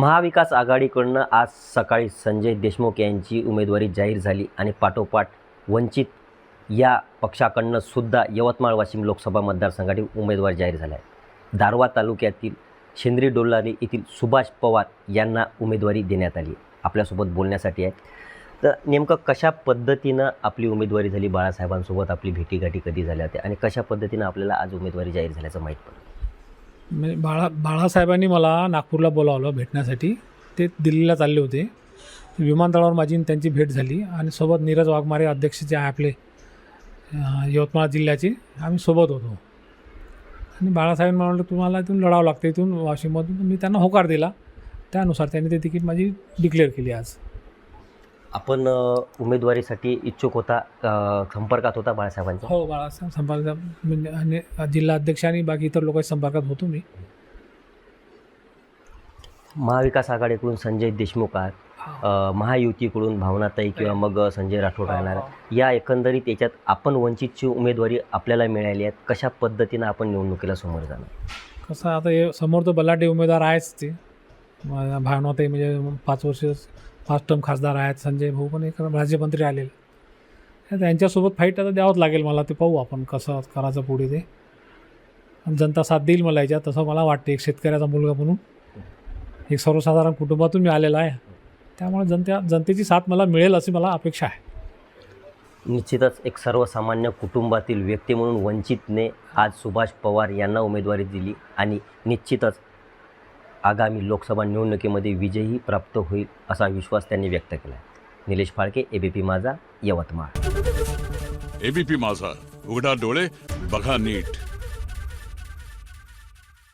महाविकास आघाडीकडनं आज सकाळी संजय देशमुख यांची उमेदवारी जाहीर झाली आणि पाठोपाठ वंचित या पक्षाकडनं सुद्धा यवतमाळ वाशिम लोकसभा मतदारसंघातील उमेदवार जाहीर झाला आहे दारवा तालुक्यातील शेंद्री डोल्लारी येथील सुभाष पवार यांना उमेदवारी देण्यात आली आपल्यासोबत बोलण्यासाठी आहे तर नेमकं कशा पद्धतीनं आपली उमेदवारी झाली? बाळासाहेबांसोबत आपली भेटीगाठी कधी झाल्या होत्या? आणि कशा पद्धतीनं आपल्याला आज उमेदवारी जाहीर झाल्याचं माहीत पडलं? म्हणजे बाळा बाळासाहेबांनी मला नागपूरला बोलावलं भेटण्यासाठी. ते दिल्लीला चालले होते. विमानतळावर माझी त्यांची भेट झाली आणि सोबत नीरज वाघमारे अध्यक्ष जे आहे आपले यवतमाळ जिल्ह्याचे आम्ही सोबत होतो. आणि बाळासाहेब म्हणलं तुम्हाला इथून लढावं लागतं इथून वाशिममधून मी त्यांना होकार दिला. त्यानुसार त्यांनी ते तिकीट माझी डिक्लेअर केली आज. आपण उमेदवारीसाठी इच्छुक होता संपर्कात होता बाळासाहेबांच्या हो बाळासाहेब संपर्क म्हणजे आणि जिल्हा अध्यक्ष आणि बाकी इतर लोकांच्या संपर्कात होतो मी. महाविकास आघाडीकडून संजय देशमुख आहेत महायुतीकडून भावनाताई किंवा मग संजय राठोड राहणार. या एकंदरीत याच्यात आपण वंचितची उमेदवारी आपल्याला मिळाली आहे. कशा पद्धतीनं आपण निवडणुकीला समोर जाणार? कसं आता हे समोर तर बलाढ्य उमेदवार आहेच ते. भावनाताई म्हणजे पाच वर्ष पाच टर्म खासदार आहेत संजय भाऊ पण एक राज्यमंत्री आलेले. तर त्यांच्यासोबत फाईट आता द्यावंच लागेल मला ते पाहू आपण कसं करायचं पुढे ते. जनता साथ देईल मला याच्यात तसं मला वाटते एक शेतकऱ्याचा मुलगा म्हणून. एक सर्वसाधारण कुटुंबातून मी आलेला आहे. त्यामुळे जनत्या जनतेची साथ मला मिळेल अशी मला अपेक्षा आहे. निश्चितच एक सर्वसामान्य कुटुंबातील व्यक्ती म्हणून वंचितने आज सुभाष पवार यांना उमेदवारी दिली आणि निश्चितच आगामी लोकसभा निवडणुकीमध्ये विजयही प्राप्त होईल असा विश्वास त्यांनी व्यक्त केला आहे निलेश फाळके एबीपी माझा यवतमाळ. एबीपी माझा. उघडा डोळे बघा नीट.